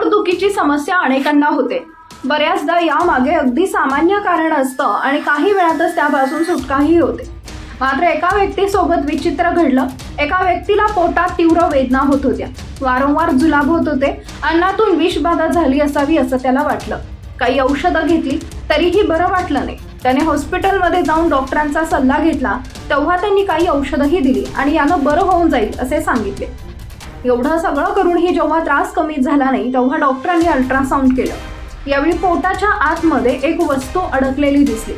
पोटदुखीची समस्या अनेकांना होते. बऱ्याचदा यामागे अगदी सामान्य कारण असतं आणि काही वेळातच त्यापासून सुटकाही होते. मात्र एका व्यक्तीसोबत विचित्र घडलं. एका व्यक्तीला पोटात तीव्र वेदना होत होत्या. वारंवार जुलाब होत होते. अन्नातून विषबाधा झाली असावी असं त्याला वाटलं. काही औषधं घेतली तरीही बरं वाटलं नाही. त्याने हॉस्पिटलमध्ये जाऊन डॉक्टरांचा सल्ला घेतला तेव्हा त्यांनी काही औषधंही दिली आणि यानं बरं होऊन जाईल असे सांगितले. एवढं सगळं करूनही जेव्हा त्रास कमी झाला नाही तेव्हा डॉक्टरांनी अल्ट्रासाऊंड केलं. यावेळी पोटाच्या आतमध्ये एक वस्तू अडकलेली दिसली.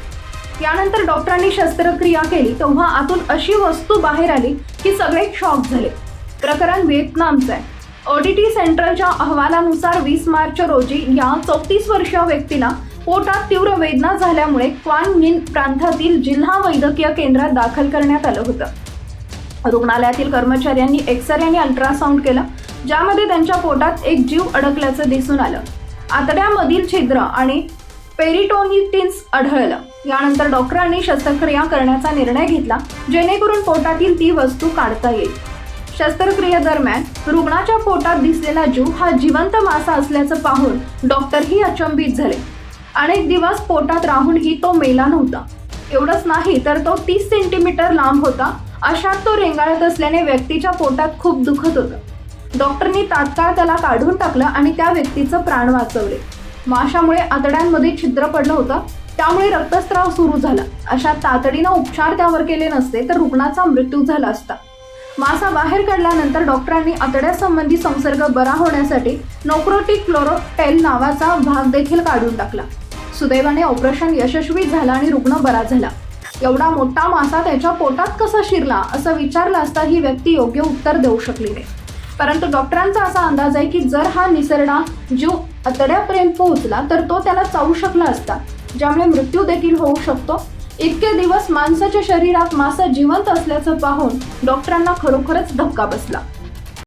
यानंतर डॉक्टरांनी शस्त्रक्रिया केली तेव्हा आतून अशी वस्तू बाहेर आली की सगळे शॉक झाले. प्रकरण व्हिएतनामचं आहे. ओडीटी सेंट्रलच्या अहवालानुसार वीस मार्च रोजी या चौतीस वर्षीय व्यक्तीला पोटात तीव्र वेदना झाल्यामुळे क्वान मिन प्रांतातील जिल्हा वैद्यकीय केंद्रात दाखल करण्यात आलं होतं. रुग्णालयातील कर्मचाऱ्यांनी एक्सरे आणि अल्ट्रासाऊंड केलं ज्यामध्ये त्यांच्या पोटात एक जीव अडकल्याचं दिसून आलं. आतड्यामधील छिद्र आणि पेरिटोनिटिन्स आढळलं. यानंतर डॉक्टरांनी शस्त्रक्रिया करण्याचा निर्णय घेतला जेणेकरून पोटातील ती वस्तू काढता येईल. शस्त्रक्रियेदरम्यान रुग्णाच्या पोटात दिसलेला जीव हा जिवंत मासा असल्याचं पाहून डॉक्टरही अचंबित झाले. अनेक दिवस पोटात राहूनही तो मेला नव्हता. एवढंच नाही तर तो तीस सेंटीमीटर लांब होता. अशात तो रेंगाळत असल्याने व्यक्तीच्या पोटात खूप दुखत होतं. डॉक्टरनी तात्काळ त्याला काढून टाकलं आणि त्या व्यक्तीचं प्राण वाचवले. माशामुळे आतड्यांमध्ये छिद्र पडलं होतं. त्यामुळे रक्तस्राव सुरू झाला. अशा तातडीनं उपचार त्यावर केले नसते तर रुग्णाचा मृत्यू झाला असता. मासा बाहेर काढल्यानंतर डॉक्टरांनी आतड्यासंबंधी संसर्ग बरा होण्यासाठी नोक्रोटिक क्लोरोटेल नावाचा भाग देखील काढून टाकला. सुदैवाने ऑपरेशन यशस्वी झालं आणि रुग्ण बरा झाला. एवढा मोठा मासा त्याच्या पोटात कसा शिरला असं विचारलं असता ही व्यक्ती योग्य उत्तर देऊ शकली नाही. परंतु डॉक्टरांचा असा अंदाज आहे की जर हा निसरडा जीव आतड्यापर्यंत पोहोचला तर तो त्याला चावू शकला असता ज्यामुळे मृत्यू देखील होऊ शकतो. इतके दिवस माणसाच्या शरीरात मासा जिवंत असल्याचं पाहून डॉक्टरांना खरोखरच धक्का बसला.